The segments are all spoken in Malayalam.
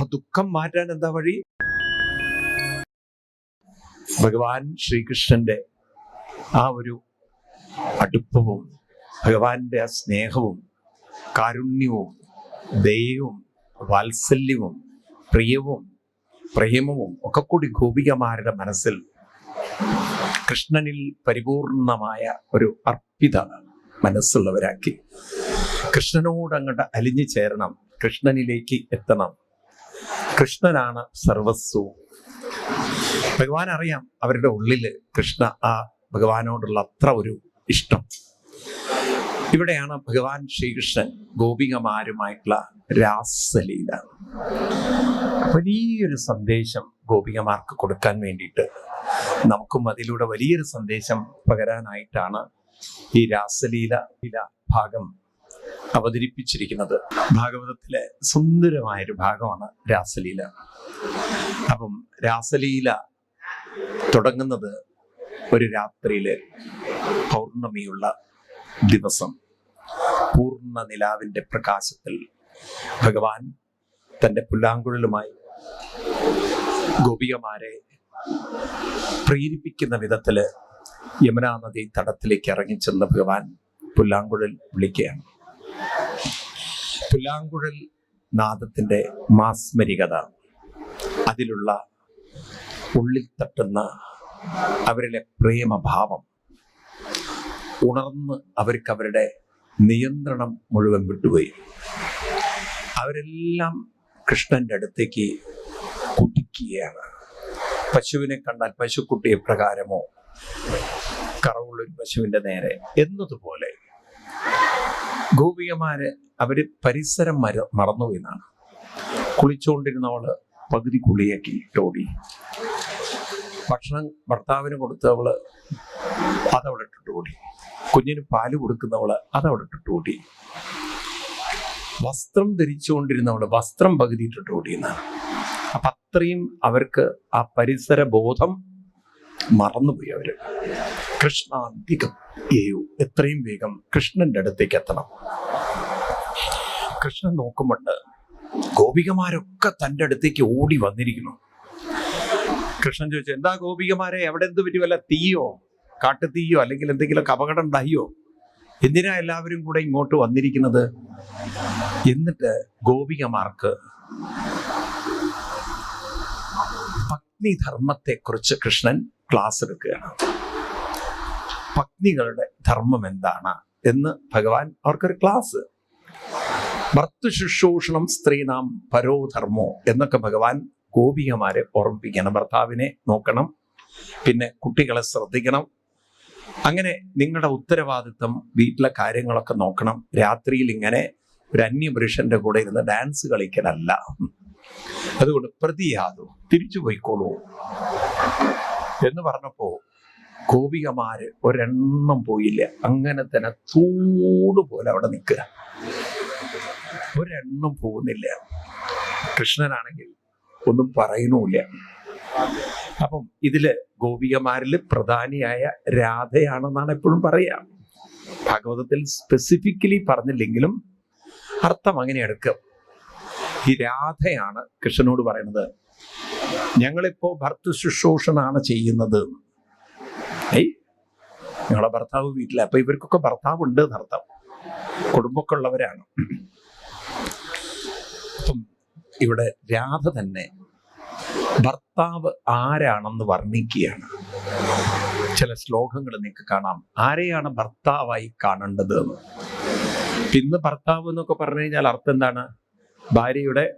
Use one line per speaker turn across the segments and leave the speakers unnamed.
ആ ദുഃഖം മാറ്റാൻ എന്താ വഴി? ഭഗവാൻ ശ്രീകൃഷ്ണന്റെ ആ ഒരു അടുപ്പവും ഭഗവാന്റെ ആ സ്നേഹവും കാരുണ്യവും ദയവും വാത്സല്യവും പ്രിയവും പ്രേമവും ഒക്കെ കൂടി ഗോപികമാരുടെ മനസ്സിൽ കൃഷ്ണനിൽ പരിപൂർണമായ ഒരു അർപ്പിത മനസ്സുള്ളവരാക്കി. കൃഷ്ണനോട് അങ്ങോട്ട് അലിഞ്ഞു ചേരണം കൃഷ്ണനിലേക്ക് എത്തണം. കൃഷ്ണനാണ് സർവസ്വവും. ഭഗവാൻ അറിയാം അവരുടെ ഉള്ളിൽ കൃഷ്ണ ആ ഭഗവാനോടുള്ള അത്ര ഒരു ഇഷ്ടം. ഇവിടെയാണ് ഭഗവാൻ ശ്രീകൃഷ്ണൻ ഗോപികമാരുമായിട്ടുള്ള രാസലീല. വലിയൊരു സന്ദേശം ഗോപികമാർക്ക് കൊടുക്കാൻ വേണ്ടിയിട്ട് നമുക്കും അതിലൂടെ വലിയൊരു സന്ദേശം പകരാനായിട്ടാണ് ഈ രാസലീല ഭാഗം അവതരിപ്പിച്ചിരിക്കുന്നത്. ഭാഗവതത്തിലെ സുന്ദരമായൊരു ഭാഗമാണ് രാസലീല. അപ്പം രാസലീല തുടങ്ങുന്നത് ഒരു രാത്രിയിലെ പൗർണമിയുള്ള ദിവസം. പൂർണ നിലാവിന്റെ പ്രകാശത്തിൽ ഭഗവാൻ തന്റെ പുല്ലാങ്കുഴലുമായി ഗോപികമാരെ പ്രേരിപ്പിക്കുന്ന വിധത്തിൽ യമുനാ നദി തടത്തിലേക്ക് ഇറങ്ങിച്ചെന്ന് ഭഗവാൻ പുല്ലാങ്കുഴൽ വിളിക്കുകയാണ്. പുല്ലാങ്കുഴൽ നാദത്തിന്റെ മാസ്മരികത. അതിലുള്ള ഉള്ളിൽ തട്ടുന്ന അവരിലെ പ്രേമഭാവം. ഉണർന്ന് അവർക്ക് അവരുടെ നിയന്ത്രണം മുഴുവൻ വിട്ടുപോയി. അവരെല്ലാം കൃഷ്ണന്റെ അടുത്തേക്ക് കുതിക്കുകയാണ്. പശുവിനെ കണ്ടാൽ പശുക്കുട്ടിയെ പ്രകാരമോ? കറവുള്ളൊരു പശുവിന്റെ നേരെ. എന്നതുപോലെ ഗോപികമാര് അവർ പരിസരം മര മറന്നു എന്നാണ് കുളിച്ചുകൊണ്ടിരുന്നവൾ പകുതി കുളിയാക്കി ഓടി. ഭക്ഷണം ഭർത്താവിന് കൊടുത്തവൾ അതവിടെ ഇട്ടിട്ട് ഓടി. കുഞ്ഞിന് പാൽ കൊടുക്കുന്നവൾ അതവിടെ ഇട്ടിട്ട് ഓടി. വസ്ത്രം ധരിച്ചുകൊണ്ടിരുന്നവൾ വസ്ത്രം പകുതി ഇട്ടിട്ട് ഓടിയെന്നാണ് അപ്പൊ അത്രയും അവർക്ക് ആ പരിസര ബോധം മറന്നുപോയി അവർ. കൃഷ്ണാന്തികം എത്രയും വേഗം കൃഷ്ണന്റെ അടുത്തേക്ക് എത്തണം. കൃഷ്ണൻ നോക്കുമ്പോണ്ട് ഗോപികമാരൊക്കെ തന്റെ അടുത്തേക്ക് ഓടി വന്നിരിക്കുന്നു. കൃഷ്ണൻ ചോദിച്ചു എന്താ ഗോപികമാരെ എവിടെ എന്ത് പറ്റി? വല്ല തീയോ? കാട്ടുതീയോ? അല്ലെങ്കിൽ എന്തെങ്കിലുമൊക്കെ അപകടം ഉണ്ടായോ? എന്തിനാ എല്ലാവരും കൂടെ ഇങ്ങോട്ട് വന്നിരിക്കുന്നത്? എന്നിട്ട് ഗോപികമാർക്ക് പത്നിധർമ്മത്തെക്കുറിച്ച് കൃഷ്ണൻ ക്ലാസ് എടുക്കുകയാണ് പത്നികളുടെ ധർമ്മം എന്താണ് എന്ന് ഭഗവാൻ അവർക്കൊരു ക്ലാസ് ഭർത്തൃശുശ്രൂഷണം സ്ത്രീനാം പരോധർമ്മോ എന്നൊക്കെ ഭഗവാൻ ഗോപികമാരെ ഓർമ്മിപ്പിക്കണം. ഭർത്താവിനെ നോക്കണം. പിന്നെ കുട്ടികളെ ശ്രദ്ധിക്കണം. അങ്ങനെ നിങ്ങളുടെ ഉത്തരവാദിത്വം വീട്ടിലെ കാര്യങ്ങളൊക്കെ നോക്കണം. രാത്രിയിൽ ഇങ്ങനെ ഒരു അന്യപുരുഷന്റെ കൂടെ ഇരുന്ന് ഡാൻസ് കളിക്കലല്ല. അതുകൊണ്ട് പ്രതിയാതു തിരിച്ചു പോയിക്കോളൂ എന്ന് പറഞ്ഞപ്പോ ഗോപികമാര് ഒരെണ്ണം പോയില്ല. അങ്ങനെ തന്നെ തൂട് പോലെ അവിടെ നിൽക്കുക. ഒരെണ്ണം പോകുന്നില്ല. കൃഷ്ണനാണെങ്കിൽ ഒന്നും പറയുന്നുമില്ല. അപ്പം ഇതിൽ ഗോപികമാരിൽ പ്രധാനിയായ രാധയാണെന്നാണ് എപ്പോഴും പറയാ. ഭാഗവതത്തിൽ സ്പെസിഫിക്കലി പറഞ്ഞില്ലെങ്കിലും അർത്ഥം അങ്ങനെ എടുക്കും. ഈ രാധയാണ് കൃഷ്ണനോട് പറയുന്നത് ഞങ്ങളിപ്പോ ഭർത്തൃ ശുശ്രൂഷണാണ് ചെയ്യുന്നത്. ഏയ് ഞങ്ങളെ ഭർത്താവ് വീട്ടില. അപ്പൊ ഇവർക്കൊക്കെ ഭർത്താവ് ഉണ്ട് എന്നർത്ഥം. കുടുംബമൊക്കെ ഉള്ളവരാണ്. ഇവിടെ രാധ തന്നെ ഭർത്താവ് ആരാണെന്ന് വർണിക്കുകയാണ്. ചില ശ്ലോകങ്ങൾ നിങ്ങൾക്ക് കാണാം. ആരെയാണ് ഭർത്താവായി കാണേണ്ടത് എന്ന്. ഇന്ന് ഭർത്താവ് എന്നൊക്കെ പറഞ്ഞു കഴിഞ്ഞാൽ അർത്ഥം എന്താണ്? ഭാര്യയുടെ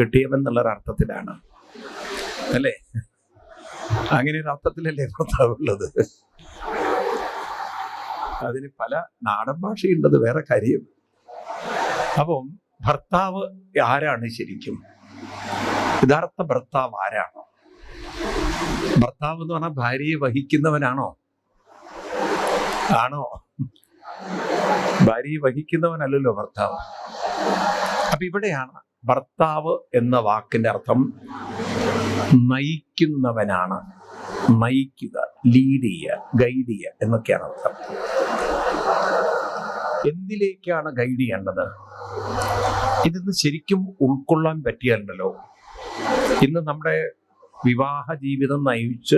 കെട്ടിയവൻ എന്നുള്ളൊരു അർത്ഥത്തിലാണ്. അല്ലേ? അങ്ങനെ ഒരു അർത്ഥത്തിലല്ലേ ഭർത്താവ് ഉള്ളത്. അതിന് പല നാടൻ ഭാഷയുണ്ടത് വേറെ കാര്യം. അപ്പം ഭർത്താവ് ആരാണ് ശരിക്കും? യഥാർത്ഥ ഭർത്താവ് ആരാണ്? ഭർത്താവ് എന്ന് പറഞ്ഞാൽ ഭാര്യയെ വഹിക്കുന്നവനാണോ? ആണോ? ഭാര്യയെ വഹിക്കുന്നവനല്ലല്ലോ ഭർത്താവ്. അപ്പൊ ഇവിടെയാണ് ഭർത്താവ് എന്ന വാക്കിന്റെ അർത്ഥം നയിക്കുന്നവനാണ്. നയിക്കുക ലീഡ് ചെയ്യുക ഗൈഡ് ചെയ്യുക എന്നൊക്കെയാണ് അർത്ഥം. എന്തിലേക്കാണ് ഗൈഡ് ചെയ്യേണ്ടത്? ഇതൊന്ന് ശരിക്കും ഉൾക്കൊള്ളാൻ പറ്റിയാലുണ്ടല്ലോ ഇന്ന് നമ്മുടെ വിവാഹ ജീവിതം നയിച്ച്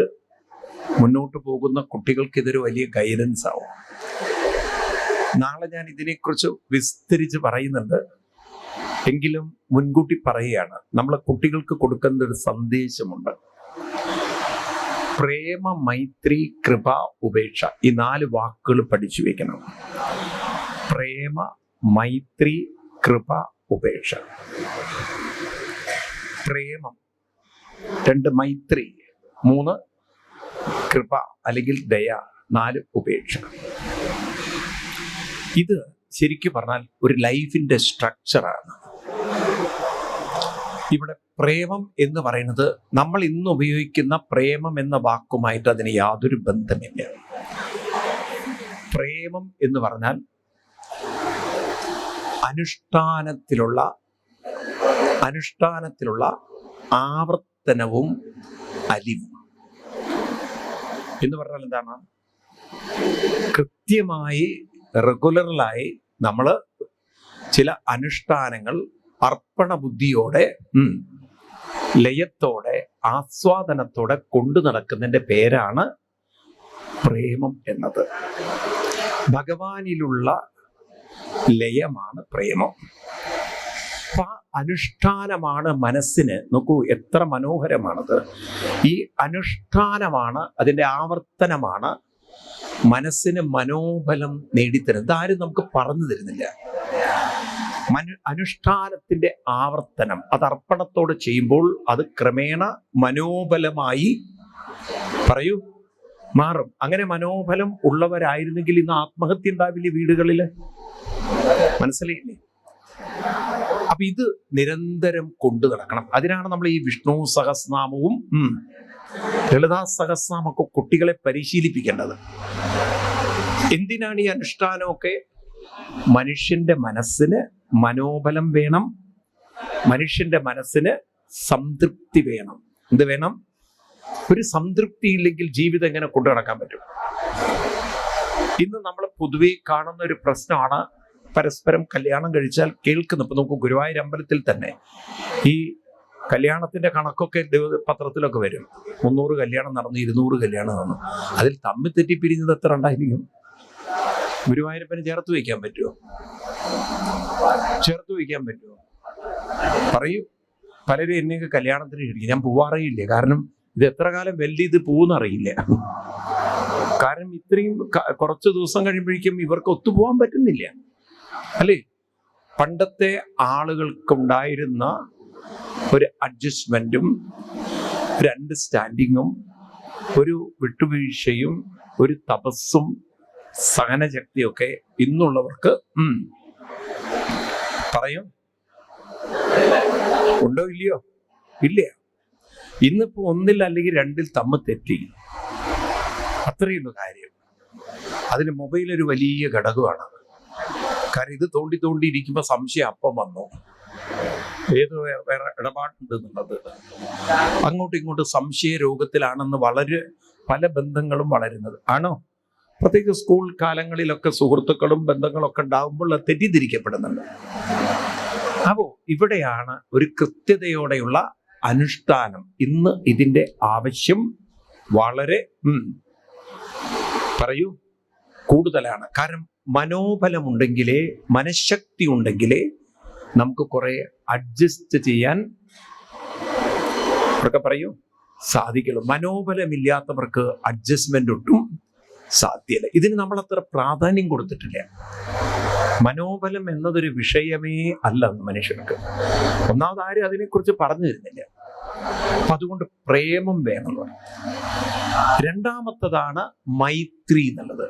മുന്നോട്ട് പോകുന്ന കുട്ടികൾക്ക് ഇതൊരു വലിയ ഗൈഡൻസ് ആവും. നാളെ ഞാൻ ഇതിനെക്കുറിച്ച് വിസ്തരിച്ച് പറയുന്നുണ്ട്. എങ്കിലും മുൻകൂട്ടി പറയുകയാണ്. നമ്മളെ കുട്ടികൾക്ക് കൊടുക്കുന്ന ഒരു സന്ദേശമുണ്ട്. പ്രേമ മൈത്രി കൃപ ഉപേക്ഷ ഈ നാല് വാക്കുകൾ പഠിച്ചു വെക്കണം. പ്രേമ മൈത്രി കൃപ ഉപേക്ഷ. പ്രേമം. രണ്ട് മൈത്രി. മൂന്ന് കൃപ അല്ലെങ്കിൽ ദയ. നാല് ഉപേക്ഷ. ഇത് ശരിക്കും പറഞ്ഞാൽ ഒരു ലൈഫിന്റെ സ്ട്രക്ചറാണ്. ഇവിടെ പ്രേമം എന്ന് പറയുന്നത് നമ്മൾ ഇന്ന് ഉപയോഗിക്കുന്ന പ്രേമം എന്ന വാക്കുമായിട്ട് അതിന് യാതൊരു ബന്ധമില്ല. പ്രേമം എന്ന് പറഞ്ഞാൽ അനുഷ്ഠാനത്തിലുള്ള അനുഷ്ഠാനത്തിലുള്ള ആവർത്തനവും അലിവും. എന്ന് പറഞ്ഞാൽ എന്താണ്? കൃത്യമായി റെഗുലറിലായി നമ്മൾ ചില അനുഷ്ഠാനങ്ങൾ അർപ്പണ ബുദ്ധിയോടെ ലയത്തോടെ ആസ്വാദനത്തോടെ കൊണ്ടു നടക്കുന്നതിന്റെ പേരാണ് പ്രേമം എന്നത്. ഭഗവാനിലുള്ള ലയമാണ് പ്രേമം. അപ്പൊ അനുഷ്ഠാനമാണ് മനസ്സിന്. നോക്കൂ എത്ര മനോഹരമാണത്. ഈ അനുഷ്ഠാനമാണ് അതിന്റെ ആവർത്തനമാണ് മനസ്സിന് മനോബലം നേടിത്തരുന്നത്. ഇതാരും നമുക്ക് പറഞ്ഞു തരുന്നില്ല. മനു അനുഷ്ഠാനത്തിന്റെ ആവർത്തനം അത് അർപ്പണത്തോടെ ചെയ്യുമ്പോൾ അത് ക്രമേണ മനോബലമായി പറയൂ മാറും. അങ്ങനെ മനോബലം ഉള്ളവരായിരുന്നെങ്കിൽ ഇന്ന് ആത്മഹത്യ ഉണ്ടാവില്ലേ വീടുകളിൽ മനസ്സിലായില്ലേ? അപ്പൊ ഇത് നിരന്തരം കൊണ്ടു നടക്കണം. അതിനാണ് നമ്മൾ ഈ വിഷ്ണു സഹസ്രനാമവും ലളിതാ സഹസ്രനാമൊക്കെ കുട്ടികളെ പരിശീലിപ്പിക്കേണ്ടത്. എന്തിനാണ് ഈ അനുഷ്ഠാനമൊക്കെ? മനുഷ്യന്റെ മനസ്സിന് മനോബലം വേണം. മനുഷ്യന്റെ മനസ്സിന് സംതൃപ്തി വേണം. എന്ത് വേണം? ഒരു സംതൃപ്തി ഇല്ലെങ്കിൽ ജീവിതം എങ്ങനെ കൊണ്ടു നടക്കാൻ പറ്റും? ഇന്ന് നമ്മൾ പൊതുവെ കാണുന്ന ഒരു പ്രശ്നമാണ് പരസ്പരം കല്യാണം കഴിച്ചാൽ കേൾക്കുന്നു. ഇപ്പൊ നമുക്ക് ഗുരുവായൂർ അമ്പലത്തിൽ തന്നെ ഈ കല്യാണത്തിന്റെ കണക്കൊക്കെ പത്രത്തിലൊക്കെ വരും. മുന്നൂറ് കല്യാണം നടന്നു ഇരുന്നൂറ് കല്യാണം നടന്നു. അതിൽ തമ്മിൽ തെറ്റി പിരിഞ്ഞത് എത്ര ഉണ്ടായിരിക്കും? ഗുരുവായൂരപ്പനെ ചേർത്ത് വയ്ക്കാൻ പറ്റുമോ ചേർത്ത് വയ്ക്കാൻ പറ്റുമോ പറയൂ. പലരും എന്നെയൊക്കെ കല്യാണത്തിന് ക്ഷണിക്കും. ഞാൻ പോവാറിയില്ല? കാരണം ഇത് എത്ര കാലം വെല്ലി ഇത് പോകുന്നറിയില്ല കാരണം ഇത്രയും കുറച്ച് ദിവസം കഴിയുമ്പോഴേക്കും ഇവർക്ക് ഒത്തുപോകാൻ പറ്റുന്നില്ല. അല്ലേ? പണ്ടത്തെ ആളുകൾക്കുണ്ടായിരുന്ന ഒരു അഡ്ജസ്റ്റ്മെന്റും ഒരു അണ്ടർസ്റ്റാൻഡിങ്ങും ഒരു വിട്ടുവീഴ്ചയും ഒരു തപസ്സും സഹനശക്തിയൊക്കെ ഇന്നുള്ളവർക്ക് പറയും. ഉണ്ടോ ഇല്ലയോ? ഇല്ല. ഇന്നിപ്പോ ഒന്നിൽ അല്ലെങ്കിൽ രണ്ടിൽ തമ്മ തെറ്റി. അത്രയുള്ളൂ കാര്യം. അതിന് മൊബൈൽ ഒരു വലിയ ഘടകമാണ്. കാരണം ഇത് തോണ്ടി തോണ്ടി ഇരിക്കുമ്പോൾ സംശയം അപ്പം വന്നു. ഏത് വേറെ ഇടപാടുണ്ടെന്നുള്ളത്. അങ്ങോട്ടും ഇങ്ങോട്ടും സംശയ രോഗത്തിലാണെന്ന് വളരെ പല ബന്ധങ്ങളും വളരുന്നത്. ആണോ? പ്രത്യേകിച്ച് സ്കൂൾ കാലങ്ങളിലൊക്കെ സുഹൃത്തുക്കളും ബന്ധങ്ങളൊക്കെ ഉണ്ടാകുമ്പോൾ തെറ്റിദ്ധരിക്കപ്പെടുന്നുണ്ട്. അപ്പോ ഇവിടെയാണ് ഒരു കൃത്യതയോടെയുള്ള അനുഷ്ഠാനം. ഇന്ന് ഇതിന്റെ ആവശ്യം വളരെ പറയൂ കൂടുതലാണ്. കാരണം മനോബലമുണ്ടെങ്കിലേ മനഃശക്തി ഉണ്ടെങ്കിലേ നമുക്ക് കുറെ അഡ്ജസ്റ്റ് ചെയ്യാൻ ഒക്കെ പറയൂ സാധിക്കുള്ളൂ. മനോബലമില്ലാത്തവർക്ക് അഡ്ജസ്റ്റ്മെന്റ് ഒട്ടും സാധ്യല്ല. ഇതിന് നമ്മൾ അത്ര പ്രാധാന്യം കൊടുത്തിട്ടില്ല. മനോബലം എന്നതൊരു വിഷയമേ അല്ല മനുഷ്യർക്ക്. ഒന്നാമത് ആരും അതിനെക്കുറിച്ച് പറഞ്ഞു തരുന്നില്ല അപ്പൊ അതുകൊണ്ട് പ്രേമം വേണമല്ലോ രണ്ടാമത്തതാണ് മൈത്രി എന്നുള്ളത്.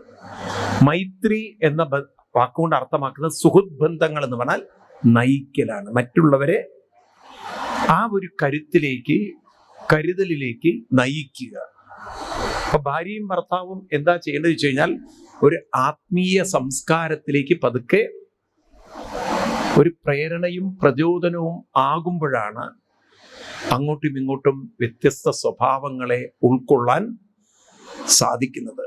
മൈത്രി എന്ന വാക്കുകൊണ്ട് അർത്ഥമാക്കുന്നത് സുഹൃത് ബന്ധങ്ങൾ എന്ന് പറഞ്ഞാൽ നയിക്കലാണ്. മറ്റുള്ളവരെ ആ ഒരു കരുത്തിലേക്ക് കരുതലിലേക്ക് നയിക്കുക. അപ്പൊ ഭാര്യയും ഭർത്താവും എന്താ ചെയ്യേണ്ടത് വെച്ച് കഴിഞ്ഞാൽ ഒരു ആത്മീയ സംസ്കാരത്തിലേക്ക് പതുക്കെ ഒരു പ്രേരണയും പ്രചോദനവും ആകുമ്പോഴാണ് അങ്ങോട്ടും ഇങ്ങോട്ടും വ്യത്യസ്ത സ്വഭാവങ്ങളെ ഉൾക്കൊള്ളാൻ സാധിക്കുന്നത്.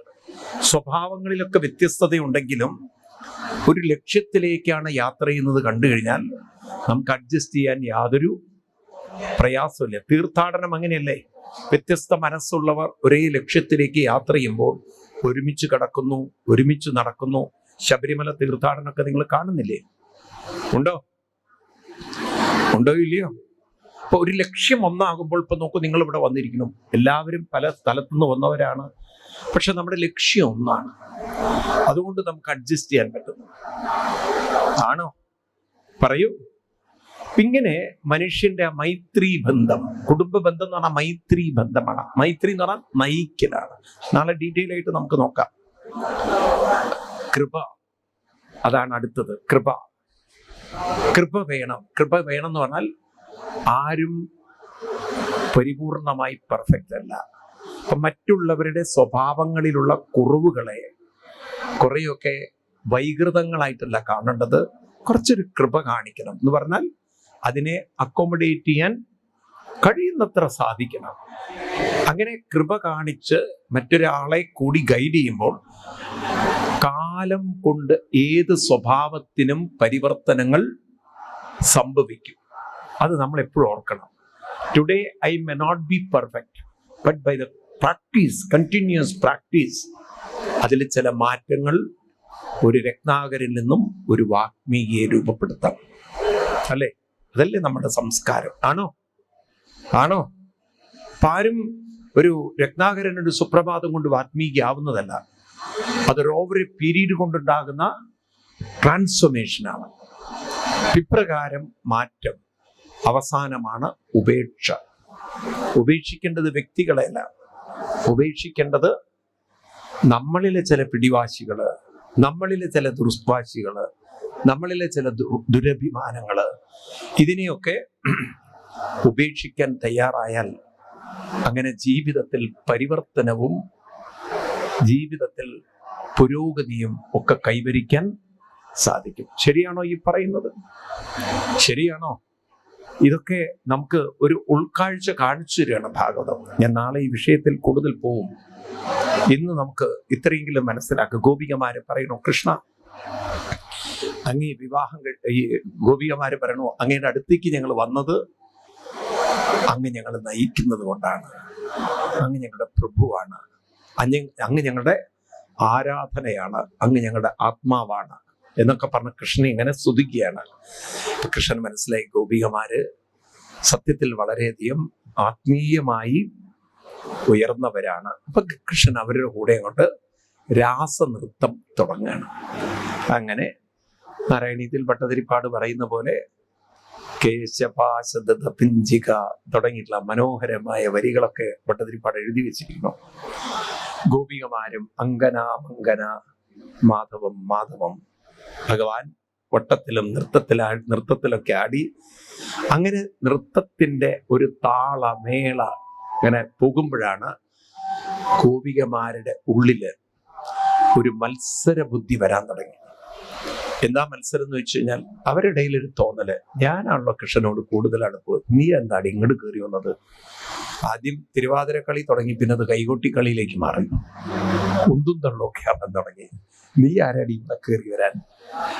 സ്വഭാവങ്ങളിലൊക്കെ വ്യത്യസ്തതയുണ്ടെങ്കിലും ഒരു ലക്ഷ്യത്തിലേക്കാണ് യാത്ര ചെയ്യുന്നത് കണ്ടു കഴിഞ്ഞാൽ നമുക്ക് അഡ്ജസ്റ്റ് ചെയ്യാൻ യാതൊരു പ്രയാസമില്ല തീർത്ഥാടനം അങ്ങനെയല്ലേ? വ്യത്യസ്ത മനസ്സുള്ളവർ ഒരേ ലക്ഷ്യത്തിലേക്ക് യാത്ര ചെയ്യുമ്പോൾ ഒരുമിച്ച് കിടക്കുന്നു ഒരുമിച്ച് നടക്കുന്നു. ശബരിമല തീർത്ഥാടനമൊക്കെ നിങ്ങൾ കാണുന്നില്ലേ? ഉണ്ടോ? ഉണ്ടോ ഇല്ലയോ? അപ്പൊ ഒരു ലക്ഷ്യം ഒന്നാകുമ്പോൾ ഇപ്പൊ നോക്കൂ നിങ്ങൾ ഇവിടെ വന്നിരിക്കുന്നു. എല്ലാവരും പല സ്ഥലത്തുനിന്ന് വന്നവരാണ്. പക്ഷെ നമ്മുടെ ലക്ഷ്യം ഒന്നാണ്. അതുകൊണ്ട് നമുക്ക് അഡ്ജസ്റ്റ് ചെയ്യാൻ പറ്റുന്നു ആണോ? പറയൂ. ഇങ്ങനെ മനുഷ്യന്റെ ആ മൈത്രി ബന്ധം കുടുംബ ബന്ധം എന്ന് പറഞ്ഞാൽ മൈത്രി ബന്ധമാണ്. മൈത്രി എന്ന് പറഞ്ഞാൽ നയിക്കലാണ്. നാളെ ഡീറ്റെയിൽ ആയിട്ട് നമുക്ക് നോക്കാം. കൃപ അതാണ് അടുത്തത്. കൃപ. കൃപ വേണം. കൃപ വേണം എന്ന് പറഞ്ഞാൽ ആരും പരിപൂർണമായി പെർഫെക്റ്റ് അല്ല. അപ്പൊ മറ്റുള്ളവരുടെ സ്വഭാവങ്ങളിലുള്ള കുറവുകളെ കുറെയൊക്കെ വൈകൃതങ്ങളായിട്ടല്ല കാണേണ്ടത്. കുറച്ചൊരു കൃപ കാണിക്കണം എന്ന് പറഞ്ഞാൽ അതിനെ അക്കോമഡേറ്റ് ചെയ്യാൻ കഴിയുന്നത്ര സാധിക്കണം. അങ്ങനെ കൃപ കാണിച്ച് മറ്റൊരാളെ കൂടി ഗൈഡ് ചെയ്യുമ്പോൾ കാലം കൊണ്ട് ഏത് സ്വഭാവത്തിനും പരിവർത്തനങ്ങൾ സംഭവിക്കും. അത് നമ്മൾ എപ്പോഴും ഓർക്കണം. Today I may not be perfect but by the practice continuous practice അതിൽ ചില മാറ്റങ്ങൾ ഒരു രത്നാകരിൽ നിന്നും ഒരു വാഗ്മികയെ രൂപപ്പെടുത്താം. അല്ലേ? അതല്ലേ നമ്മുടെ സംസ്കാരം. ആണോ? ആണോ? ആരും ഒരു രത്നാകരൻ ഒരു സുപ്രഭാതം കൊണ്ട് വാത്മീകിയാവുന്നതല്ല അതൊരു ഓവർ എ പീരീഡ് കൊണ്ടുണ്ടാകുന്ന ട്രാൻസ്ഫോർമേഷനാണ്. ഇപ്രകാരം മാറ്റം അവസാനമാണ് ഉപേക്ഷ. ഉപേക്ഷിക്കേണ്ടത് വ്യക്തികളെയല്ല. ഉപേക്ഷിക്കേണ്ടത് നമ്മളിലെ ചില പിടിവാശികൾ നമ്മളിലെ ചില ദുർവാശികൾ നമ്മളിലെ ചില ദുരഭിമാനങ്ങൾ ഇതിനെയൊക്കെ ഉപേക്ഷിക്കാൻ തയ്യാറായാൽ അങ്ങനെ ജീവിതത്തിൽ പരിവർത്തനവും ജീവിതത്തിൽ പുരോഗതിയും ഒക്കെ കൈവരിക്കാൻ സാധിക്കും. ശരിയാണോ ഈ പറയുന്നത്? ശരിയാണോ? ഇതൊക്കെ നമുക്ക് ഒരു ഉൾക്കാഴ്ച കാണിച്ചു തരികയാണ് ഭാഗവതം. ഞാൻ നാളെ ഈ വിഷയത്തിൽ കൂടുതൽ പോവും. ഇന്ന് നമുക്ക് ഇത്രയെങ്കിലും മനസ്സിലാക്കുക ഗോപികമാരെ പറയണു കൃഷ്ണ അങ്ങേ വിവാഹം ഈ ഗോപികമാര് പറയണു അങ്ങയുടെ അടുത്തേക്ക് ഞങ്ങൾ വന്നത് അങ്ങ് ഞങ്ങൾ നയിക്കുന്നത് കൊണ്ടാണ്. അങ്ങ് ഞങ്ങളുടെ പ്രഭുവാണ്. അങ്ങ് ഞങ്ങളുടെ ആരാധനയാണ്. അങ്ങ് ഞങ്ങളുടെ ആത്മാവാണ്. എന്നൊക്കെ പറഞ്ഞ് കൃഷ്ണൻ ഇങ്ങനെ സ്തുതിക്കുകയാണ്. കൃഷ്ണൻ മനസ്സിലായി ഗോപികമാര് സത്യത്തിൽ വളരെയധികം ആത്മീയമായി ഉയർന്നവരാണ്. അപ്പൊ കൃഷ്ണൻ അവരുടെ കൂടെ അങ്ങോട്ട് രാസനൃത്തം തുടങ്ങുകയാണ്. അങ്ങനെ നാരായണീയത്തിൽ ഭട്ടതിരിപ്പാട് പറയുന്ന പോലെ പിഞ്ചിക തുടങ്ങിയിട്ടുള്ള മനോഹരമായ വരികളൊക്കെ ഭട്ടതിരിപ്പാട് എഴുതി വെച്ചിരിക്കുന്നു. ഗോപികമാരും അങ്കന മാധവം മാധവം ഭഗവാൻ വട്ടത്തിലും നൃത്തത്തിലാ നൃത്തത്തിലൊക്കെ ആടി അങ്ങനെ നൃത്തത്തിന്റെ ഒരു താളമേള ഇങ്ങനെ പോകുമ്പോഴാണ് ഗോപികമാരുടെ ഉള്ളിൽ ഒരു മത്സര ബുദ്ധി വരാൻ തുടങ്ങി. എന്താ മത്സരം എന്ന് വെച്ച് കഴിഞ്ഞാൽ അവരുടെ ഒരു തോന്നൽ ഞാനാണല്ലോ കൃഷ്ണനോട് കൂടുതൽ അടുപ്പ് നീ എന്താണ് ഇങ്ങോട്ട് കയറി വന്നത്? ആദ്യം തിരുവാതിര കളി തുടങ്ങി പിന്നെ അത് കൈകൊട്ടി കളിയിലേക്ക് മാറി. ഉന്തും തള്ളൊക്കെ ആവാൻ തുടങ്ങി. നീ ആരാടി ഇവിടെ കയറി വരാൻ?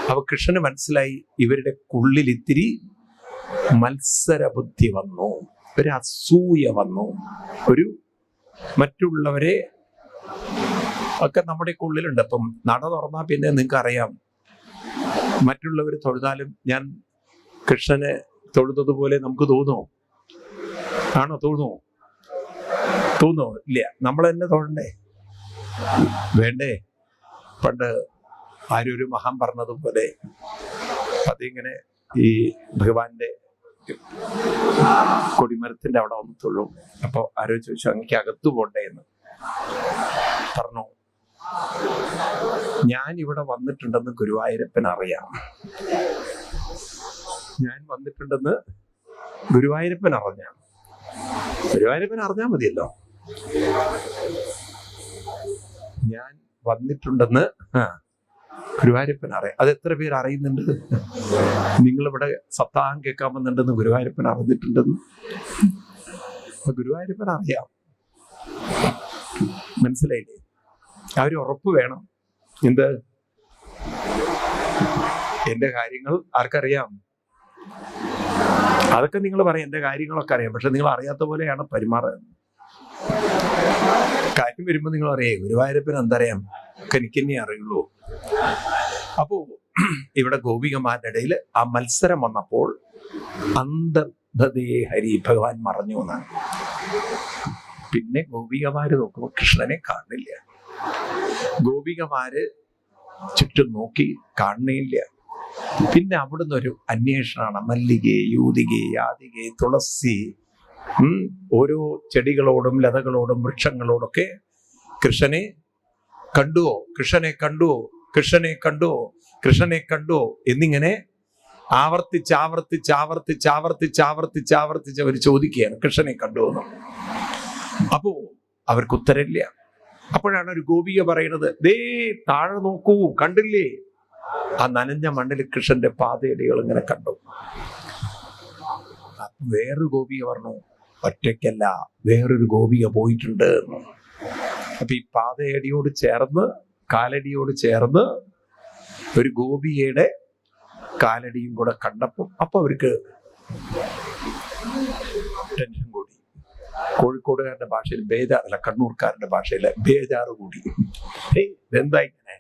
അപ്പൊ കൃഷ്ണന് മനസ്സിലായി ഇവരുടെ ഉള്ളിൽ ഇത്തിരി മത്സര ബുദ്ധി വന്നു ഒരു അസൂയ വന്നു. ഒരു മറ്റുള്ളവരെ ഒക്കെ നമ്മുടെ ഉള്ളിലുണ്ട് അപ്പം നട തുറന്നാൽ പിന്നെ നിങ്ങൾക്ക് അറിയാം മറ്റുള്ളവർ തൊഴുതാലും ഞാൻ കൃഷ്ണനെ തൊഴുന്നതുപോലെ നമുക്ക് തോന്നുമോ ആണോ? തോന്നുമോ തോന്നുമോ ഇല്ല. നമ്മൾ തന്നെ തൊഴണ്ടേ? വേണ്ടേ? പണ്ട് ആരും ഒരു മഹാൻ പറഞ്ഞതുപോലെ അതിങ്ങനെ ഈ ഭഗവാന്റെ കൊടിമരത്തിന്റെ അവിടെ ഒന്ന് തൊഴും അപ്പൊ ആരോ ചോദിച്ചു അങ്ങക്ക് അകത്തു പോണ്ടേ? എന്ന് പറഞ്ഞു. ഞാൻ ഇവിടെ വന്നിട്ടുണ്ടെന്ന് ഗുരുവായൂരപ്പൻ അറിയാം. ഞാൻ വന്നിട്ടുണ്ടെന്ന് ഗുരുവായൂരപ്പൻ അറിഞ്ഞ ഗുരുവായൂരപ്പൻ അറിഞ്ഞാൽ മതിയല്ലോ. ഞാൻ വന്നിട്ടുണ്ടെന്ന് ആ ഗുരുവായൂരപ്പൻ അറിയാം അത് എത്ര പേര് അറിയുന്നുണ്ട്? നിങ്ങളിവിടെ സപ്താഹം കേൾക്കാൻ വന്നിട്ടുണ്ടെന്ന് ഗുരുവായൂരപ്പൻ അറിഞ്ഞിട്ടുണ്ടെന്ന്. അപ്പൊ ഗുരുവായൂരപ്പൻ അറിയാം. മനസ്സിലായില്ലേ? ആ ഒരു ഉറപ്പ് വേണം. എന്ത്? എന്റെ കാര്യങ്ങൾ ആർക്കറിയാം? അതൊക്കെ നിങ്ങൾ പറയാം. എന്റെ കാര്യങ്ങളൊക്കെ അറിയാം. പക്ഷെ നിങ്ങൾ അറിയാത്ത പോലെയാണ് പെരുമാറുന്നത്. കാര്യം വരുമ്പോൾ നിങ്ങൾ അറിയേ ഗുരുവായൂരപ്പന് എന്തറിയാം എനിക്കെന്നെ അറിയുള്ളൂ. അപ്പോ ഇവിടെ ഗോപികമാരുടെ ഇടയിൽ ആ മത്സരം വന്നപ്പോൾ അന്തർഭതയെ ഹരി ഭഗവാൻ മറഞ്ഞു എന്നാണ്. പിന്നെ ഗോപികമാര് നോക്കുമ്പോൾ കൃഷ്ണനെ കാണില്ല ഗോപികമാര് ചുറ്റും നോക്കി കാണുന്നില്ല. പിന്നെ അവിടുന്ന് ഒരു അന്വേഷണമാണ് മല്ലികെ യൂതികെ യാതികെ തുളസി ഓരോ ചെടികളോടും ലതകളോടും വൃക്ഷങ്ങളോടൊക്കെ കൃഷ്ണനെ കണ്ടുവോ? കൃഷ്ണനെ കണ്ടുവോ? കൃഷ്ണനെ കണ്ടുവോ? കൃഷ്ണനെ കണ്ടുവോ? എന്നിങ്ങനെ ആവർത്തിച്ച് ആവർത്തിച്ച് ആവർത്തിച്ച് ആവർത്തിച്ച് ആവർത്തിച്ച് ആവർത്തിച്ച് അവർ ചോദിക്കുകയാണ് കൃഷ്ണനെ കണ്ടുവോ എന്ന്. അപ്പോ അവർക്ക് ഉത്തരമില്ല. അപ്പോഴാണ് ഒരു ഗോപിക പറയുന്നത് ദേ താഴെ നോക്കൂ കണ്ടില്ലേ? ആ നനഞ്ഞ മണ്ണിൽ കൃഷ്ണന്റെ പാതയടികൾ ഇങ്ങനെ കണ്ടു. വേറൊരു ഗോപിക പറഞ്ഞു ഒറ്റയ്ക്കല്ല വേറൊരു ഗോപിക പോയിട്ടുണ്ട്. അപ്പൊ ഈ പാതയടിയോട് ചേർന്ന് കാലടിയോട് ചേർന്ന് ഒരു ഗോപികയുടെ കാലടിയും കൂടെ കണ്ടപ്പോൾ അപ്പൊ അവർക്ക് ടെൻഷൻ കൂടി. കോഴിക്കോടുകാരുടെ ഭാഷയിൽ ബേജാർ അല്ല കണ്ണൂർക്കാരുടെ ഭാഷയിൽ ബേജാറ് കൂടി. എന്താ ഇങ്ങനെ?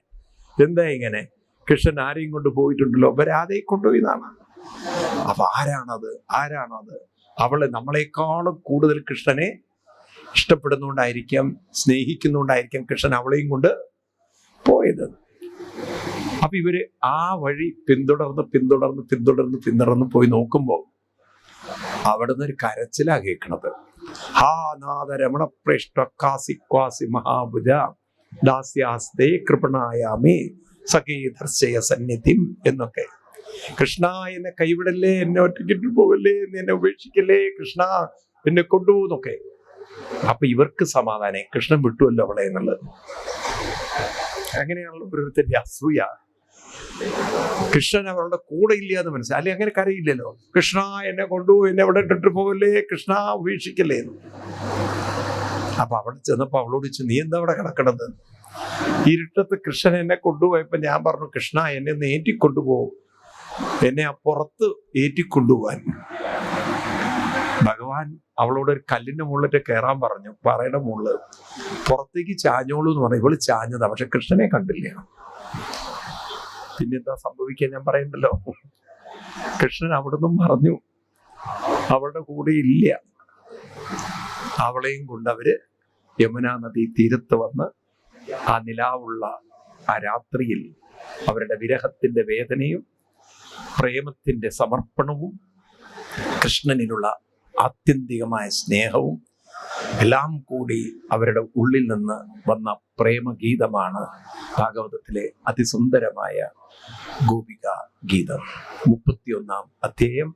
എന്താ ഇങ്ങനെ? കൃഷ്ണൻ ആരെയും കൊണ്ട് പോയിട്ടുണ്ടല്ലോ? വരാതെ കൊണ്ടുപോയി എന്നാണ്. അപ്പൊ ആരാണത്? ആരാണത്? അവളെ നമ്മളെക്കാളും കൂടുതൽ കൃഷ്ണനെ ഇഷ്ടപ്പെടുന്നുകൊണ്ടായിരിക്കാം സ്നേഹിക്കുന്നുകൊണ്ടായിരിക്കാം കൃഷ്ണൻ അവളെയും കൊണ്ട് പോയത്. അപ്പൊ ഇവർ ആ വഴി പിന്തുടർന്ന് പിന്തുടർന്ന് പിന്തുടർന്ന് പിന്തുടർന്ന് പോയി നോക്കുമ്പോൾ അവിടുന്ന് ഒരു കരച്ചിലാ കേൾക്കണത്. ഹാ നാഥ രമണ പ്രേഷ്ട കാസി ക്വാസി മഹാഭുജ ദാസ്യാസ്തേ കൃപണായാമേ സഖീ ദർശയ സന്നിധിം എന്നൊക്കെ. കൃഷ്ണ എന്നെ കൈവിടല്ലേ എന്നെ ഒറ്റയ്ക്കിട്ട് പോവല്ലേ എന്ന് എന്നെ ഉപേക്ഷിക്കല്ലേ കൃഷ്ണ എന്നെ കൊണ്ടുപോകുന്നൊക്കെ അപ്പൊ ഇവർക്ക് സമാധാനം കൃഷ്ണൻ വിട്ടുവല്ലോ അവളെ എന്നുള്ളത്. അങ്ങനെയാണല്ലോ ഓരോരുത്തരുടെ അസൂയ. കൃഷ്ണൻ അവരുടെ കൂടെ ഇല്ല എന്ന് മനസ്സിലായി. അല്ലെങ്കിൽ അങ്ങനെ കരയില്ലല്ലോ. കൃഷ്ണ എന്നെ കൊണ്ടുപോയി എന്നെ എവിടെ ഇട്ടിട്ട് പോവല്ലേ കൃഷ്ണ ഉപേക്ഷിക്കല്ലേ എന്ന്. അപ്പൊ അവിടെ ചെന്നപ്പോ അവളോട് ചോദിച്ചു നീ എന്താ അവിടെ കിടക്കണത്? ഇരുട്ടത്ത് കൃഷ്ണൻ എന്നെ കൊണ്ടുപോയപ്പോ ഞാൻ പറഞ്ഞു കൃഷ്ണ എന്നെ നേറ്റി ഏറ്റിക്കൊണ്ടുപോകും. എന്നെ അപ്പുറത്ത് പുറത്ത് ഏറ്റിക്കൊണ്ടുപോകാൻ. ഭഗവാൻ അവളോട് ഒരു കല്ലിന്റെ മുകളിലിട്ട് കയറാൻ പറഞ്ഞു. പറയുടെ മുകളിൽ പുറത്തേക്ക് ചാഞ്ഞോളൂ എന്ന് പറഞ്ഞു. ഇവൾ ചാഞ്ഞതാ. പക്ഷെ കൃഷ്ണനെ കണ്ടില്ല. പിന്നെന്താ സംഭവിക്കാൻ ഞാൻ പറയണ്ടല്ലോ? കൃഷ്ണൻ അവിടുന്ന് മറഞ്ഞു അവളുടെ കൂടെ ഇല്ല. അവളെയും കൊണ്ട് അവർ യമുനാ നദി തീരത്ത് വന്ന് ആ നിലാവുള്ള ആ രാത്രിയിൽ അവരുടെ വിരഹത്തിന്റെ വേദനയും പ്രേമത്തിന്റെ സമർപ്പണവും കൃഷ്ണനിലുള്ള ആത്യന്തികമായ സ്നേഹവും എല്ലാം കൂടി അവരുടെ ഉള്ളിൽ നിന്ന് വന്ന പ്രേമഗീതമാണ് ഭാഗവതത്തിലെ അതിസുന്ദരമായ ഗോപിക ഗീതം മുപ്പത്തിയൊന്നാം അധ്യായം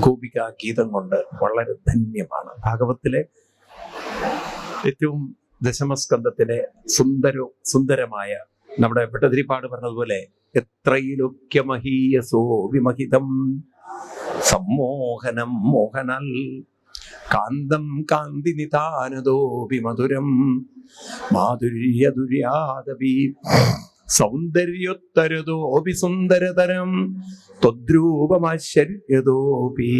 ഗോപിക ഗീതം കൊണ്ട് വളരെ ധന്യമാണ്. ഭാഗവത്തിലെ ഏറ്റവും ദശമസ്കന്ധത്തിലെ സുന്ദര സുന്ദരമായ നമ്മുടെ വെട്ടതിരിപ്പാട് പറഞ്ഞതുപോലെ എത്രയിലൊക്കെ മഹീയസോ വിമഹിതം. സമ്മോഹനം മോഹനൽ. കാന്തം കാന്തി നിതാനതോപി മധുരം മാധുര്യദുര്യാദപി സൗന്ദര്യോത്തരതോപി സുന്ദരതരം ത്വദ്രൂപമാശ്ചര്യതോപി.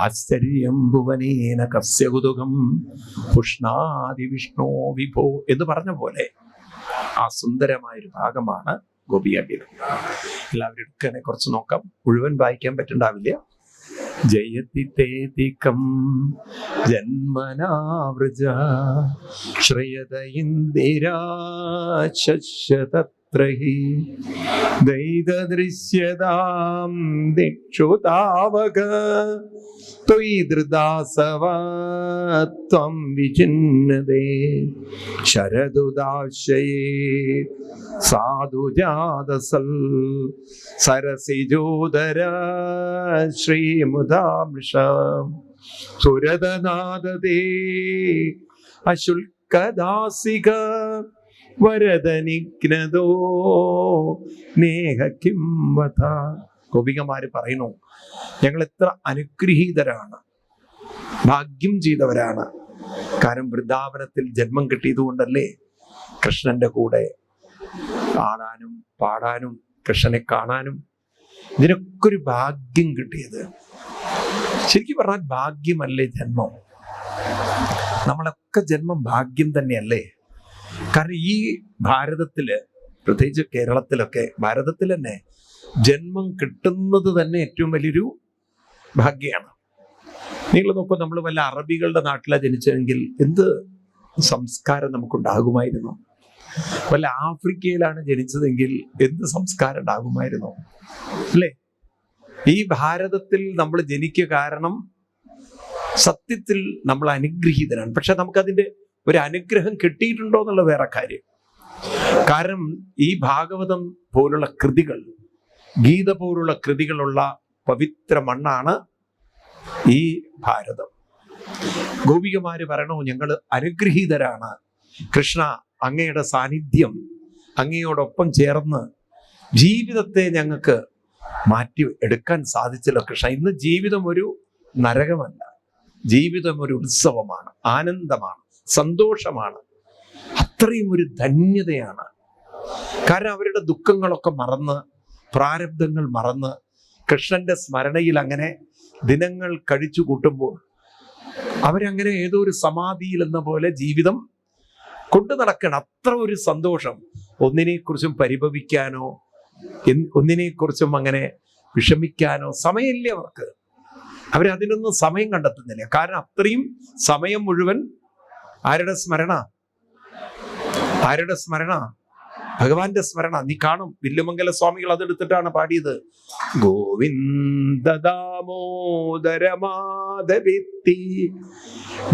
ആശ്ചര്യം ഭുവനേന കസ്യകുതുകം. ഉഷ്ണാതി വിഷ്ണോ വിഭോ എന്ന് പറഞ്ഞ പോലെ ആ സുന്ദരമായ ഒരു ഭാഗമാണ് ഗോപിയാഗീതം എല്ലാവരും എടുക്കാനെ കുറച്ച് നോക്കാം. മുഴുവൻ വായിക്കാൻ പറ്റണ്ടാവില്ല. ജയതി തേതികം ജന്മനാവൃജ ശ്രയത ധൃദാസവത്വം വിചിന്നതേ. ശരദുദാശയേ. സാധുജാതസൽ. സരസിജോദര ശ്രീമുദാമൃഷ സുരതനാദതേ അശുൽക്കദാസിക. വരദനിഗ്നതോ നേഹ കിം വധ ഗോപികമാര് പറയുന്നു ഞങ്ങൾ എത്ര അനുഗ്രഹീതരാണ് ഭാഗ്യം ചെയ്തവരാണ്. കാരണം വൃന്ദാവനത്തിൽ ജന്മം കിട്ടിയത് കൊണ്ടല്ലേ കൃഷ്ണന്റെ കൂടെ കാണാനും പാടാനും കൃഷ്ണനെ കാണാനും ഇതിനൊക്കെ ഒരു ഭാഗ്യം കിട്ടിയത്. ശരിക്കും പറഞ്ഞാൽ ഭാഗ്യമല്ലേ ജന്മം? നമ്മളൊക്കെ ജന്മം ഭാഗ്യം തന്നെയല്ലേ? കാരണം ഈ ഭാരതത്തിൽ പ്രത്യേകിച്ച് കേരളത്തിലൊക്കെ ഭാരതത്തിൽ തന്നെ ജന്മം കിട്ടുന്നത് തന്നെ ഏറ്റവും വലിയൊരു ഭാഗ്യമാണ് നിങ്ങൾ നോക്കൂ നമ്മൾ വല്ല അറബികളുടെ നാട്ടിലാണ് ജനിച്ചതെങ്കിൽ എന്ത് സംസ്കാരം നമുക്കുണ്ടാകുമായിരുന്നു? വല്ല ആഫ്രിക്കയിലാണ് ജനിച്ചതെങ്കിൽ എന്ത് സംസ്കാരം ഉണ്ടാകുമായിരുന്നു? അല്ലേ? ഈ ഭാരതത്തിൽ നമ്മൾ ജനിക്കുക കാരണം സത്യത്തിൽ നമ്മൾ അനുഗ്രഹീതനാണ് പക്ഷെ നമുക്കതിന്റെ ഒരു അനുഗ്രഹം കിട്ടിയിട്ടുണ്ടോ എന്നുള്ള വേറെ കാര്യം. കാരണം ഈ ഭാഗവതം പോലുള്ള കൃതികൾ ഗീത പോലുള്ള കൃതികളുള്ള പവിത്ര മണ്ണാണ് ഈ ഭാരതം. ഗോപികമാര് പറയണോ ഞങ്ങൾ അനുഗ്രഹീതരാണ്. കൃഷ്ണ അങ്ങയുടെ സാന്നിധ്യം അങ്ങയോടൊപ്പം ചേർന്ന് ജീവിതത്തെ ഞങ്ങൾക്ക് മാറ്റി എടുക്കാൻ സാധിച്ചല്ലോ കൃഷ്ണ. ഇന്ന് ജീവിതം ഒരു നരകമല്ല ജീവിതം ഒരു ഉത്സവമാണ് ആനന്ദമാണ്. സന്തോഷമാണ്. അത്രയും ഒരു ധന്യതയാണ്. കാരണം അവരുടെ ദുഃഖങ്ങളൊക്കെ മറന്ന് പ്രാരബ്ധങ്ങൾ മറന്ന് കൃഷ്ണന്റെ സ്മരണയിൽ അങ്ങനെ ദിനങ്ങൾ കഴിച്ചു കൂട്ടുമ്പോൾ അവരങ്ങനെ ഏതോ ഒരു സമാധിയിൽ എന്ന പോലെ ജീവിതം കൊണ്ടു നടക്കണം. അത്ര ഒരു സന്തോഷം. ഒന്നിനെക്കുറിച്ചും പരിഭവിക്കാനോ ഒന്നിനെക്കുറിച്ചും അങ്ങനെ വിഷമിക്കാനോ സമയമില്ല അവർക്ക്. അവരതിനൊന്നും സമയം കണ്ടെത്തുന്നില്ല. കാരണം അത്രയും സമയം മുഴുവൻ ആരുടെ സ്മരണ? ആരുടെ സ്മരണ? ഭഗവാന്റെ സ്മരണ. നീ കാണും വില്ലുമംഗല സ്വാമികൾ അതെടുത്തിട്ടാണ് പാടിയത്. ഗോവിന്ദ ദാമോദര മാധവിത്തി.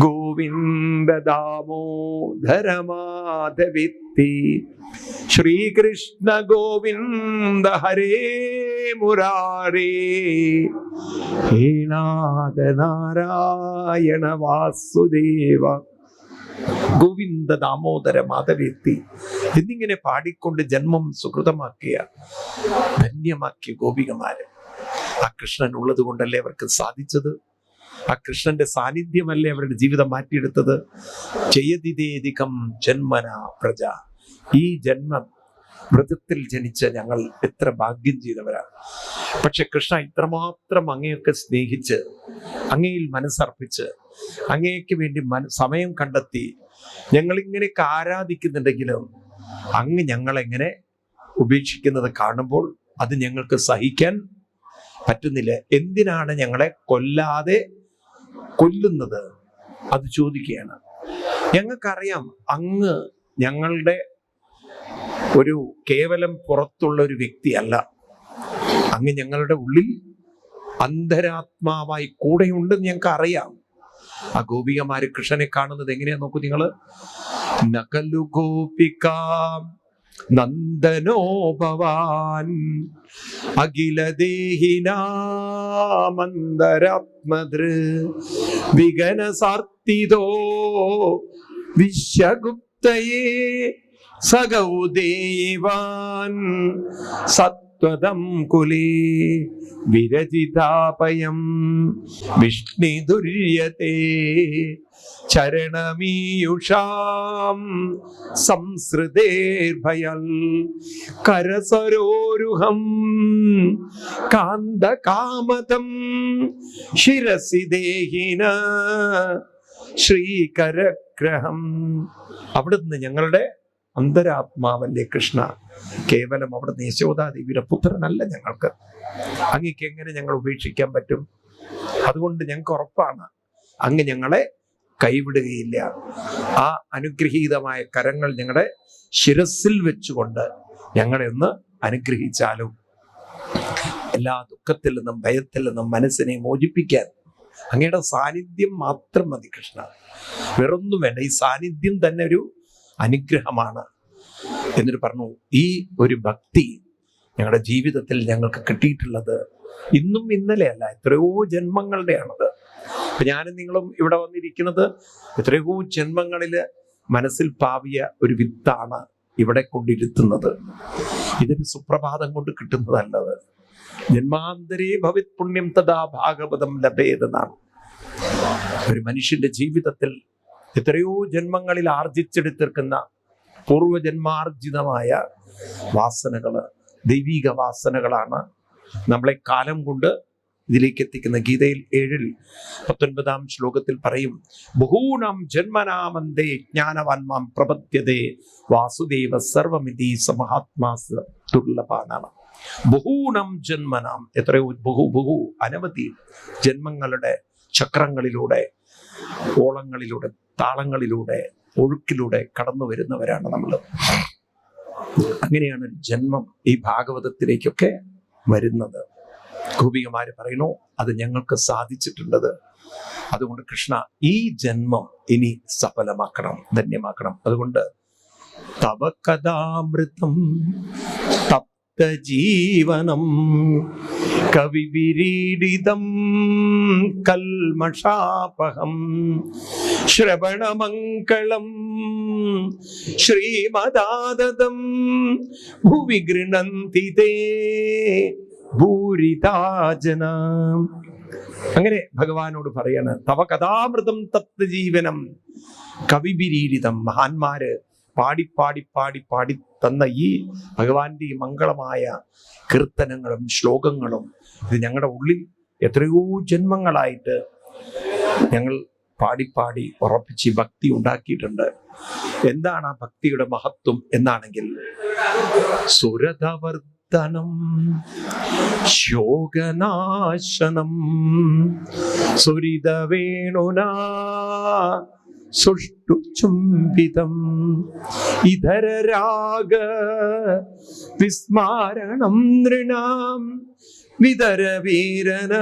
ഗോവിന്ദ ദാമോദര മാധവിത്തി. ശ്രീകൃഷ്ണ ഗോവിന്ദ ഹരേ മുരാരേ. ഹേ നാഥ നാരായണ വാസുദേവ. ഗോവിന്ദ ദാമോദര മാധവേത്തി എന്നിങ്ങനെ പാടിക്കൊണ്ട് ജന്മം സുഹൃതമാക്കിയ ധന്യമാക്കിയ ഗോപികമാര്. ആ കൃഷ്ണൻ ഉള്ളത് കൊണ്ടല്ലേ അവർക്ക് സാധിച്ചത്? ആ കൃഷ്ണന്റെ സാന്നിധ്യമല്ലേ അവരുടെ ജീവിതം മാറ്റിയെടുത്തത്? ചെയ്യതിതേധികം ജന്മന പ്രജ. ഈ ജന്മം വ്രതത്തിൽ ജനിച്ച ഞങ്ങൾ എത്ര ഭാഗ്യം ചെയ്തവരാണ്. പക്ഷെ കൃഷ്ണ ഇത്രമാത്രം അങ്ങയൊക്കെ സ്നേഹിച്ച് അങ്ങയിൽ മനസ്സർപ്പിച്ച് അങ്ങയ്ക്ക് വേണ്ടി സമയം കണ്ടെത്തി ഞങ്ങളിങ്ങനെയൊക്കെ ആരാധിക്കുന്നുണ്ടെങ്കിലും അങ്ങ് ഞങ്ങളെങ്ങനെ ഉപേക്ഷിക്കുന്നത് കാണുമ്പോൾ അത് ഞങ്ങൾക്ക് സഹിക്കാൻ പറ്റുന്നില്ല. എന്തിനാണ് ഞങ്ങളെ കൊല്ലാതെ കൊല്ലുന്നത്? അത് ചോദിക്കുകയാണ്. ഞങ്ങൾക്കറിയാം അങ്ങ് ഞങ്ങളുടെ ഒരു കേവലം പുറത്തുള്ള ഒരു വ്യക്തിയല്ല. അങ്ങ് ഞങ്ങളുടെ ഉള്ളിൽ അന്തരാത്മാവായി കൂടെയുണ്ടെന്ന് ഞങ്ങൾക്ക് അറിയാം ആ ഗോപികമാര് കൃഷ്ണനെ കാണുന്നത് എങ്ങനെയാ നോക്കൂ നിങ്ങൾ. നകലു ഗോപിക നന്ദനോ ഭവാൻ അഖില വിഘനസാർത്തിതോ വിശ്വഗുപ്തയേ സഗൗദേവാൻ സത്വതം കുലേ വിരചിതാപയം. വിഷ്ണിദുര്യത്തെ ചരണമീയുഷാം സംസൃതേർഭയൽ. കരസരോരുഹം കാന്തകാമതം ശിരസി ദേഹിന ശ്രീകരഗ്രഹം. അവിടുന്ന് ഞങ്ങളുടെ അന്തരാത്മാവല്ലേ കൃഷ്ണ? കേവലം അവിടുന്ന് യശോദാദേവിയുടെ പുത്രനല്ല ഞങ്ങൾക്ക്. അങ്ങക്ക് എങ്ങനെ ഞങ്ങൾ ഉപേക്ഷിക്കാൻ പറ്റും? അതുകൊണ്ട് ഞങ്ങൾക്ക് ഉറപ്പാണ് അങ്ങ് ഞങ്ങളെ കൈവിടുകയില്ല. ആ അനുഗ്രഹീതമായ കരങ്ങൾ ഞങ്ങളുടെ ശിരസിൽ വെച്ചുകൊണ്ട് ഞങ്ങളെ ഒന്ന് അനുഗ്രഹിച്ചാലും എല്ലാ ദുഃഖത്തിൽ നിന്നും ഭയത്തിൽ നിന്നും മനസ്സിനെ മോചിപ്പിക്കാൻ അങ്ങയുടെ സാന്നിധ്യം മാത്രം മതി കൃഷ്ണ. വേറൊന്നും വേണ്ട. ഈ സാന്നിധ്യം തന്നെ ഒരു അനുഗ്രഹമാണ് എന്നിട്ട് പറഞ്ഞു. ഈ ഒരു ഭക്തി ഞങ്ങളുടെ ജീവിതത്തിൽ ഞങ്ങൾക്ക് കിട്ടിയിട്ടുള്ളത് ഇന്നും ഇന്നലെയല്ല എത്രയോ ജന്മങ്ങളുടെയാണത്. അപ്പൊ ഞാനും നിങ്ങളും ഇവിടെ വന്നിരിക്കുന്നത് എത്രയോ ജന്മങ്ങളിൽ മനസ്സിൽ പാവിയ ഒരു വിത്താണ് ഇവിടെ കൊണ്ടിരുത്തുന്നത്. ഇതൊരു സുപ്രഭാതം കൊണ്ട് കിട്ടുന്നതല്ലത്. ജന്മാന്തരേ ഭവിത് പുണ്യം തഥാ ഭാഗവതം ലഭേതെന്നാണ്. ഒരു മനുഷ്യന്റെ ജീവിതത്തിൽ എത്രയോ ജന്മങ്ങളിൽ ആർജിച്ചെടുത്തിരിക്കുന്ന പൂർവജന്മാർജിതമായ വാസനകൾ ദൈവിക വാസനകളാണ് നമ്മളെ കാലം കൊണ്ട് ഇതിലേക്ക് എത്തിക്കുന്ന ഗീതയിൽ ഏഴിൽ പത്തൊൻപതാം ശ്ലോകത്തിൽ പറയും ബഹൂണം ജന്മനാമന്തേ ജ്ഞാനവാൻമാം പ്രപദ്യതേ വാസുദേവ സർവമിതി സമഹാത്മാസ് ദുർലഭാനാണ് ബഹൂണം ജന്മനാം എത്രയോ ബഹു ബഹു അനവധി ജന്മങ്ങളുടെ ചക്രങ്ങളിലൂടെ ഓളങ്ങളിലൂടെ താളങ്ങളിലൂടെ ഒഴുക്കിലൂടെ കടന്നു വരുന്നവരാണ് നമ്മൾ. അങ്ങനെയാണ് ജന്മം ഈ ഭാഗവതത്തിലേക്കൊക്കെ വരുന്നത്. ഗോപികമാര് പറയുന്നു അത് ഞങ്ങൾക്ക് സാധിച്ചിട്ടുള്ളത്. അതുകൊണ്ട് കൃഷ്ണ ഈ ജന്മം ഇനി സഫലമാക്കണം ധന്യമാക്കണം. അതുകൊണ്ട് തവ കഥാമൃതം ജീവനം. കവിവിരീഡിതം കൽമഷാപഹം. ശ്രവണമംഗളം ശ്രീമദാദം ഭുവി ഗൃണന്തി ഭൂരിതാജന. അങ്ങനെ ഭഗവാനോട് പറയാണ് തവ കഥാമൃതം തത്വജീവനം കവിപിരീഡിതം മഹാന്മാര് പാടി പാടി പാടി പാടി തന്ന ഈ ഭഗവാന്റെ ഈ മംഗളമായ കീർത്തനങ്ങളും ശ്ലോകങ്ങളും ഇത് ഞങ്ങളുടെ ഉള്ളിൽ എത്രയോ ജന്മങ്ങളായിട്ട് ഞങ്ങൾ പാടി പാടി ഉറപ്പിച്ച് ഭക്തി ഉണ്ടാക്കിയിട്ടുണ്ട്. എന്താണ് ആ ഭക്തിയുടെ മഹത്വം എന്നാണെങ്കിൽ സുരതവർദ്ധനം ശോകനാശനം സുരിതവേണുനാ സുഷ്ടു ചുംബിതം. ഇതരരാഗ വിസ്മാരണം നൃണാം. വിതരവീരന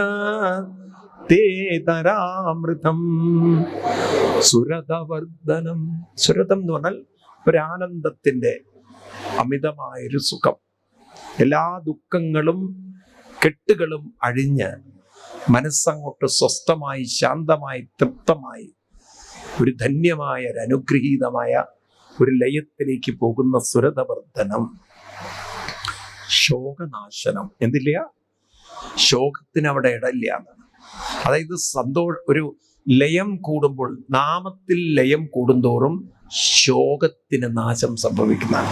തേതരാമൃതം. സുരതവർദ്ധനം. സുരതം എന്ന് പറഞ്ഞാൽ ഒരു ആനന്ദത്തിന്റെ അമിതമായൊരു സുഖം. എല്ലാ ദുഃഖങ്ങളും കെട്ടുകളും അഴിഞ്ഞ് മനസ്സങ്ങോട്ട് സ്വസ്ഥമായി ശാന്തമായി തൃപ്തമായി ഒരു ധന്യമായ ഒരു അനുഗ്രഹീതമായ ഒരു ലയത്തിലേക്ക് പോകുന്ന സുരതവർദ്ധനം. ശോകനാശനം. എന്തില്ല? ശോകത്തിന് അവിടെ ഇടയില്ല അതായത് സന്തോഷ ഒരു ലയം കൂടുമ്പോൾ നാമത്തിൽ ലയം കൂടുന്തോറും ശോകത്തിന് നാശം സംഭവിക്കുന്നതാണ്.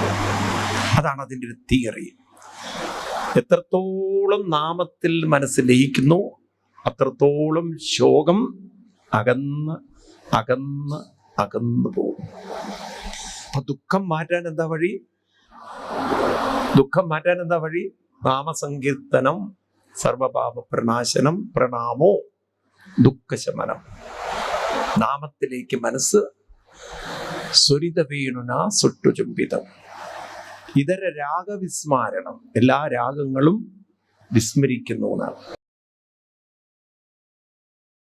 അതാണ് അതിന്റെ ഒരു തിയറി. എത്രത്തോളം നാമത്തിൽ മനസ്സ് ലയിക്കുന്നു അത്രത്തോളം ശോകം അകന്ന് അകന്ന് അകന്നു പോകും. അപ്പൊ ദുഃഖം മാറ്റാൻ എന്താ വഴി? ദുഃഖം മാറ്റാൻ എന്താ വഴി? നാമസങ്കീർത്തനം സർവപാപ പ്രണാശനം പ്രണാമോ ദുഃഖശമനം. നാമത്തിലേക്ക് മനസ്സ് സ്വരിത വീണുന സുട്ടുചുംബിതം ഇതര രാഗവിസ്മാരണം എല്ലാ രാഗങ്ങളും വിസ്മരിക്കുന്നു എന്നാണ്.